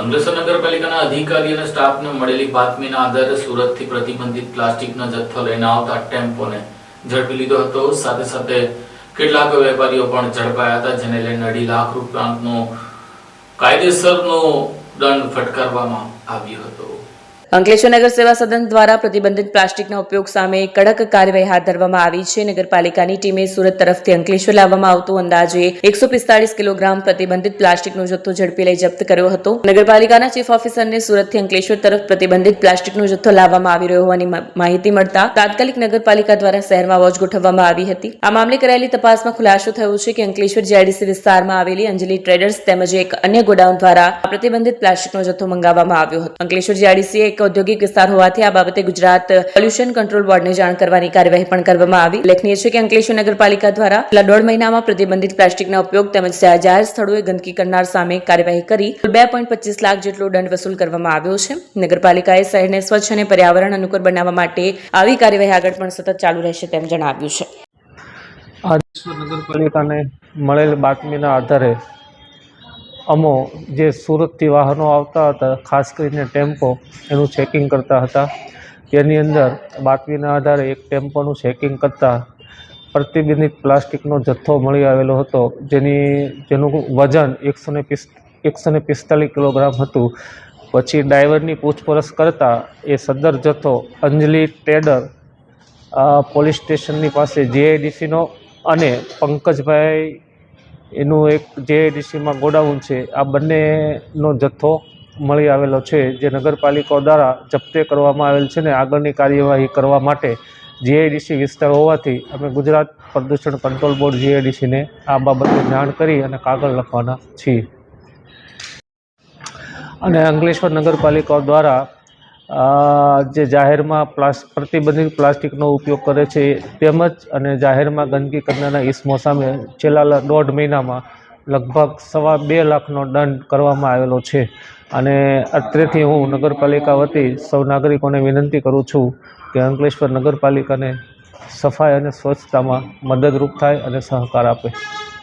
અંકલેશ્વર નગરપાલિકાના અધિકારી અને સ્ટાફને મળેલી બાતમીના આધારે સુરતથી પ્રતિબંધિત પ્લાસ્ટિકનો જથ્થો લઈને આવતા ટેમ્પોને ઝડપી લીધો હતો. સાથે સાથે કેટલાક વેપારીઓ પણ ઝડપાયા હતા, જેને લઈને અઢી લાખ રૂપિયાનો કાયદેસરનો દંડ ફટકારવામાં આવ્યો હતો. અંકલેશ્વર નગર સેવા સદન દ્વારા પ્રતિબંધિત પ્લાસ્ટિકના ઉપયોગ સામે કડક કાર્યવાહી હાથ ધરવામાં આવી છે. નગરપાલિકાની ટીમે સુરત તરફથી અંકલેશ્વર લાવવામાં આવતું અંદાજે એકસો પિસ્તાળીસ કિલોગ્રામ પ્રતિબંધિત પ્લાસ્ટિકનો જથ્થો ઝડપી લઈ જપ્ત કર્યો હતો. નગરપાલિકાના ચીફ ઓફિસરને સુરતથી અંકલેશ્વર તરફ પ્રતિબંધિત પ્લાસ્ટિકનો જથ્થો લાવવામાં આવી રહ્યો હોવાની માહિતી મળતા તાત્કાલિક નગરપાલિકા દ્વારા શહેરમાં વોચ ગોઠવવામાં આવી હતી. આ મામલે કરાયેલી તપાસમાં ખુલાસો થયો છે કે અંકલેશ્વર જીઆઈડીસી વિસ્તારમાં આવેલી અંજલિ ટ્રેડર્સ તેમજ એક અન્ય ગોડાઉન દ્વારા પ્રતિબંધિત પ્લાસ્ટિકનો જથ્થો મંગાવવામાં આવ્યો હતો. અંકલેશ્વર જીઆઈડીસીએ એક ઔદ્યોગિક વિસ્તાર હોવાથી આ બાબતે ગુજરાત પોલ્યુશન કંટ્રોલ બોર્ડને જાણ કરવાની કાર્યવાહી પણ કરવામાં આવી. ઉલ્લેખનીય છે કે અંકલેશ્વર નગરપાલિકા દ્વારા છેલ્લા દોઢ મહિનામાં પ્રતિબંધિત પ્લાસ્ટિકના ઉપયોગ તેમજ જાહેર સ્થળોએ ગંદકી કરનાર સામે કાર્યવાહી કરી બે પોઈન્ટ પચીસ લાખ જેટલો દંડ વસૂલ કરવામાં આવ્યો છે. નગરપાલિકાએ શહેરને સ્વચ્છ અને પર્યાવરણ અનુકૂળ બનાવવા માટે આવી કાર્યવાહી આગળ પણ સતત ચાલુ રહેશે તેમ જણાવ્યું છે. નગરપાલિકાને મળેલ બાતમીના આધારે અમો જે સુરતથી વાહનો આવતા હતા, ખાસ કરીને ટેમ્પો, એનું ચેકિંગ કરતા હતા. તેની અંદર બાતમીના આધારે એક ટેમ્પોનું ચેકિંગ કરતાં પ્રતિબંધિત પ્લાસ્ટિકનો જથ્થો મળી આવેલો હતો, જેની, જેનું વજન એકસો ને પિસ પિસ્તાલીસ કિલોગ્રામ હતું. પછી ડ્રાઈવરની પૂછપરછ કરતાં એ સદર જથ્થો અંજલિ ટ્રેડર પોલીસ સ્ટેશનની પાસે જેઆઈડીસીનો અને પંકજભાઈ એનું એક જેઆઈડીસીમાં ગોડાઉન છે, આ બંનેનો જથ્થો મળી આવેલો છે, જે નગરપાલિકાઓ દ્વારા જપ્તે કરવામાં આવેલ છે ને આગળની કાર્યવાહી કરવા માટે જીઆઈડીસી વિસ્તાર હોવાથી અમે ગુજરાત પ્રદૂષણ કંટ્રોલ બોર્ડ જીઆઈડીસીને આ બાબતે જાણ કરી અને કાગળ લખવાના છીએ. અને અંકલેશ્વર નગરપાલિકાઓ દ્વારા જે જાહેરમાં પ્લાસ, પ્રતિબંધિત પ્લાસ્ટિકનો ઉપયોગ કરે છે તેમજ અને જાહેરમાં ગંદકી કરનારા ઇસમો સામે છેલ્લા દોઢ મહિનામાં લગભગ સવા બે લાખનો દંડ કરવામાં આવેલો છે. અને અત્રેથી હું નગરપાલિકા વતી સૌ નાગરિકોને વિનંતી કરું છું કે અંકલેશ્વર નગરપાલિકાને સફાઈ અને સ્વચ્છતામાં મદદરૂપ થાય અને સહકાર આપે.